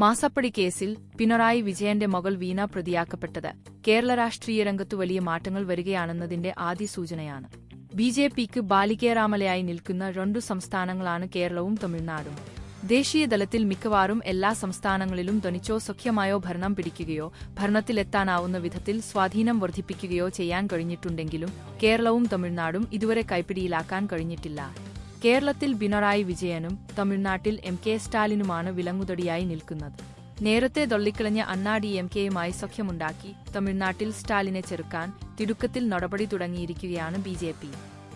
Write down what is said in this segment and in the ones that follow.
മാസപ്പടി കേസിൽ പിണറായി വിജയന്റെ മകൾ വീണ പ്രതിയാക്കപ്പെട്ടത് കേരള രാഷ്ട്രീയ രംഗത്തു വലിയ മാറ്റങ്ങൾ വരികയാണെന്നതിന്റെ ആദ്യ സൂചനയാണ് ബി ജെ പിക്ക് ബാലികേറാമലയായി നിൽക്കുന്ന രണ്ടു സംസ്ഥാനങ്ങളാണ് കേരളവും തമിഴ്നാടും. ദേശീയ തലത്തിൽ മിക്കവാറും എല്ലാ സംസ്ഥാനങ്ങളിലും ധനിച്ചോ സഖ്യമായോ ഭരണം പിടിക്കുകയോ ഭരണത്തിലെത്താനാവുന്ന വിധത്തിൽ സ്വാധീനം വർദ്ധിപ്പിക്കുകയോ ചെയ്യാൻ കഴിഞ്ഞിട്ടുണ്ടെങ്കിലും കേരളവും തമിഴ്നാടും ഇതുവരെ കൈപ്പിടിയിലാക്കാൻ കഴിഞ്ഞിട്ടില്ല. കേരളത്തിൽ പിണറായി വിജയനും തമിഴ്നാട്ടിൽ എം കെ സ്റ്റാലിനുമാണ് വിലങ്ങുതടിയായി നിൽക്കുന്നത്. നേരത്തെ തള്ളിക്കളഞ്ഞ അണ്ണാ ഡി എം കെയുമായി സഖ്യമുണ്ടാക്കി തമിഴ്നാട്ടിൽ സ്റ്റാലിനെ ചെറുക്കാൻ തിടുക്കത്തിൽ നടപടി തുടങ്ങിയിരിക്കുകയാണ് ബി ജെ പി.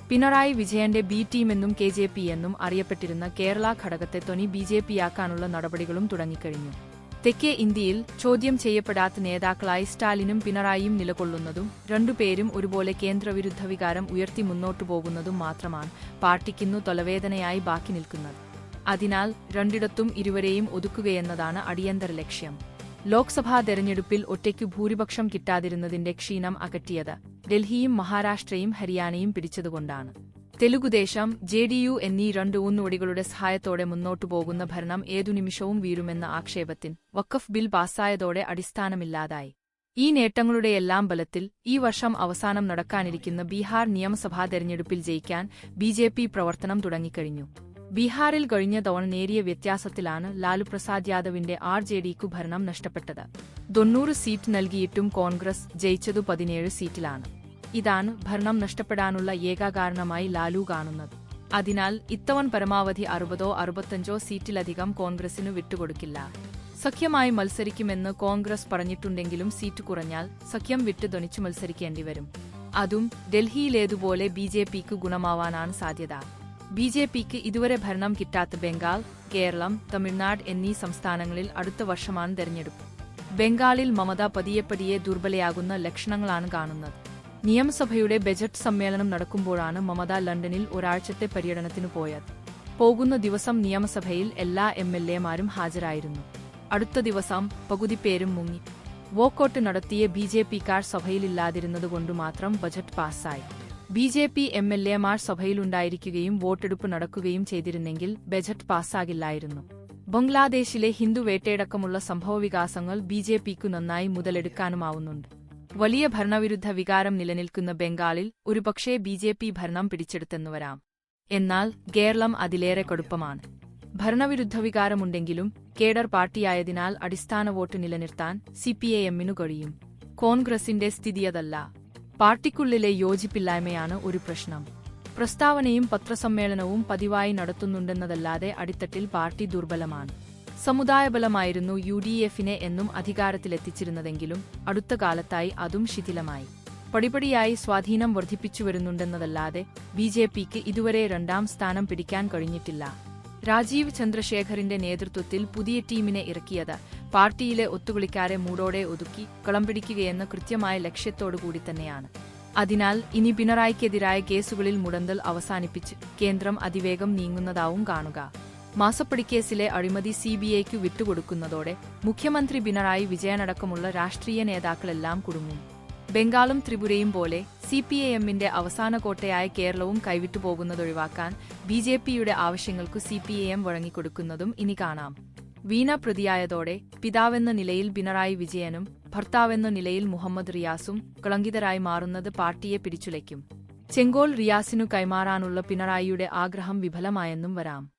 പിണറായി വിജയന്റെ ബി ടീമെന്നും കെ ജെ പി എന്നും അറിയപ്പെട്ടിരുന്ന കേരള ഘടകത്തെ തൊനി ബി ജെ പിയാക്കാനുള്ള നടപടികളും തുടങ്ങിക്കഴിഞ്ഞു. തെക്കേ ഇന്ത്യയിൽ ചോദ്യം ചെയ്യപ്പെടാത്ത നേതാക്കളായി സ്റ്റാലിനും പിണറായിയും നിലകൊള്ളുന്നതും രണ്ടുപേരും ഒരുപോലെ കേന്ദ്രവിരുദ്ധ വികാരം ഉയർത്തി മുന്നോട്ടു പോകുന്നതും മാത്രമാണ് പാർട്ടിക്കിന്നു തൊലവേദനയായി ബാക്കി നിൽക്കുന്നത്. അതിനാൽ രണ്ടിടത്തും ഇരുവരെയും ഒതുക്കുകയെന്നതാണ് അടിയന്തര ലക്ഷ്യം. ലോക്സഭാ തെരഞ്ഞെടുപ്പിൽ ഒറ്റയ്ക്കു ഭൂരിപക്ഷം കിട്ടാതിരുന്നതിന്റെ ക്ഷീണം അകറ്റിയത് ഡൽഹിയും മഹാരാഷ്ട്രയും ഹരിയാനയും പിടിച്ചതുകൊണ്ടാണ്. തെലുഗുദേശം ജെ ഡി യു എന്നീ രണ്ട് ഊന്നുവടികളുടെ സഹായത്തോടെ മുന്നോട്ടു പോകുന്ന ഭരണം ഏതു നിമിഷവും വീഴുമെന്ന ആക്ഷേപത്തിൻ വഖഫ് ബിൽ പാസ്സായതോടെ അടിസ്ഥാനമില്ലാതായി. ഈ നേട്ടങ്ങളുടെയെല്ലാം ബലത്തിൽ ഈ വർഷം അവസാനം നടക്കാനിരിക്കുന്ന ബീഹാർ നിയമസഭാ തെരഞ്ഞെടുപ്പിൽ ജയിക്കാൻ ബി ജെ പി പ്രവർത്തനം തുടങ്ങിക്കഴിഞ്ഞു. ബീഹാറിൽ കഴിഞ്ഞ തവണ നേരിയ വ്യത്യാസത്തിലാണ് ലാലു പ്രസാദ് യാദവിന്റെ ആർ ജെ ഡിക്കു ഭരണം നഷ്ടപ്പെട്ടത്. തൊണ്ണൂറ് സീറ്റ് നൽകിയിട്ടും കോൺഗ്രസ് ജയിച്ചതു പതിനേഴ് സീറ്റിലാണ്. ഇതാണ് ഭരണം നഷ്ടപ്പെടാനുള്ള ഏക കാരണമായി ലാലു കാണുന്നത്. അതിനാൽ ഇത്തവൺ പരമാവധി അറുപതോ അറുപത്തഞ്ചോ സീറ്റിലധികം കോൺഗ്രസിനു വിട്ടുകൊടുക്കില്ല. സഖ്യമായി മത്സരിക്കുമെന്ന് കോൺഗ്രസ് പറഞ്ഞിട്ടുണ്ടെങ്കിലും സീറ്റ് കുറഞ്ഞാൽ സഖ്യം വിട്ട് മത്സരിക്കേണ്ടി വരും അതും ഡൽഹിയിലേതുപോലെ ബി ജെ പിക്ക് ഗുണമാവാനാണ് സാധ്യത. ബി ജെ പിക്ക് ഇതുവരെ ഭരണം കിട്ടാത്ത ബംഗാൾ കേരളം തമിഴ്നാട് എന്നീ സംസ്ഥാനങ്ങളിൽ അടുത്ത വർഷമാണ് തെരഞ്ഞെടുപ്പ്. ബംഗാളിൽ മമത പതിയെ പതിയെ ദുർബലയാകുന്ന ലക്ഷണങ്ങളാണ് കാണുന്നത്. നിയമസഭയുടെ ബജറ്റ് സമ്മേളനം നടക്കുമ്പോഴാണ് മമത ലണ്ടനിൽ ഒരാഴ്ചത്തെ പര്യടനത്തിനു പോയത്. പോകുന്ന ദിവസം നിയമസഭയിൽ എല്ലാ എം എൽ എമാരും ഹാജരായിരുന്നു. അടുത്ത ദിവസം പകുതി പേരും മുങ്ങി. വോക്കൌട്ട് നടത്തിയ ബി ജെ പിക്കാർ സഭയിലില്ലാതിരുന്നതുകൊണ്ട് മാത്രം ബജറ്റ് പാസ്സായി. B J P M L എമാർ സഭയിലുണ്ടായിരിക്കുകയും വോട്ടെടുപ്പ് നടക്കുകയും ചെയ്തിരുന്നെങ്കിൽ ബജറ്റ് പാസ്സാകില്ലായിരുന്നു. ബംഗ്ലാദേശിലെ ഹിന്ദു വേട്ടയടക്കമുള്ള സംഭവവികാസങ്ങൾ ബി ജെ പിക്കു നന്നായി മുതലെടുക്കാനുമാവുന്നുണ്ട്. വലിയ ഭരണവിരുദ്ധ വികാരം നിലനിൽക്കുന്ന ബംഗാളിൽ ഒരുപക്ഷേ ബി ജെ പി ഭരണം പിടിച്ചെടുത്തെന്നു വരാം എന്നാൽ കേരളം അതിലേറെ കടുപ്പമാണ്. ഭരണവിരുദ്ധ വികാരമുണ്ടെങ്കിലും കേഡർ പാർട്ടിയായതിനാൽ അടിസ്ഥാന വോട്ട് നിലനിർത്താൻ സി പി ഐ എമ്മിനു കഴിയും. കോൺഗ്രസിന്റെ സ്ഥിതിയതല്ല പാർട്ടിക്കുള്ളിലെ യോജിപ്പില്ലായ്മയാണ് ഒരു പ്രശ്നം. പ്രസ്താവനയും പത്രസമ്മേളനവും പതിവായി നടത്തുന്നുണ്ടെന്നതല്ലാതെ അടിത്തട്ടിൽ പാർട്ടി ദുർബലമാണ്. സമുദായബലമായിരുന്നു യു ഡി എഫിനെ എന്നും അധികാരത്തിലെത്തിച്ചിരുന്നതെങ്കിലും അടുത്ത കാലത്തായി അതും ശിഥിലമായി. പടിപടിയായി സ്വാധീനം വർദ്ധിപ്പിച്ചുവരുന്നുണ്ടെന്നതല്ലാതെ ബി ജെ പിക്ക് ഇതുവരെ രണ്ടാം സ്ഥാനം പിടിക്കാൻ കഴിഞ്ഞിട്ടില്ല. രാജീവ് ചന്ദ്രശേഖറിന്റെ നേതൃത്വത്തിൽ പുതിയ ടീമിനെ ഇറക്കിയത് പാർട്ടിയിലെ ഒത്തുകളിക്കാരെ മൂടോടെ ഒതുക്കി കളംപിടിക്കുകയെന്ന കൃത്യമായ ലക്ഷ്യത്തോടുകൂടി തന്നെയാണ്. അതിനാൽ ഇനി പിണറായിക്കെതിരായ കേസുകളിൽ മുടന്തൽ അവസാനിപ്പിച്ച് കേന്ദ്രം അതിവേഗം നീങ്ങുന്നതാവും കാണുക. മാസപ്പടിക്കേസിലെ അഴിമതി സി ബി ഐക്കു വിട്ടുകൊടുക്കുന്നതോടെ മുഖ്യമന്ത്രി പിണറായി വിജയനടക്കമുള്ള രാഷ്ട്രീയ നേതാക്കളെല്ലാം കുടുങ്ങും. ബംഗാളും ത്രിപുരയും പോലെ സി പി ഐ എമ്മിന്റെ അവസാന കോട്ടയായ കേരളവും കൈവിട്ടുപോകുന്നതൊഴിവാക്കാൻ ബി ജെ പിയുടെ ആവശ്യങ്ങൾക്കു സി പി ഐ എം വഴങ്ങിക്കൊടുക്കുന്നതും ഇനി കാണാം. വീണ പ്രതിയായതോടെ പിതാവെന്ന നിലയിൽ പിണറായി വിജയനും ഭർത്താവെന്ന നിലയിൽ മുഹമ്മദ് റിയാസും കളങ്കിതരായി മാറുന്നത് പാർട്ടിയെ പിടിച്ചുലയ്ക്കും. ചെങ്കോൾ റിയാസിനു കൈമാറാനുള്ള പിണറായിയുടെ ആഗ്രഹം വിഫലമായെന്നും വരാം.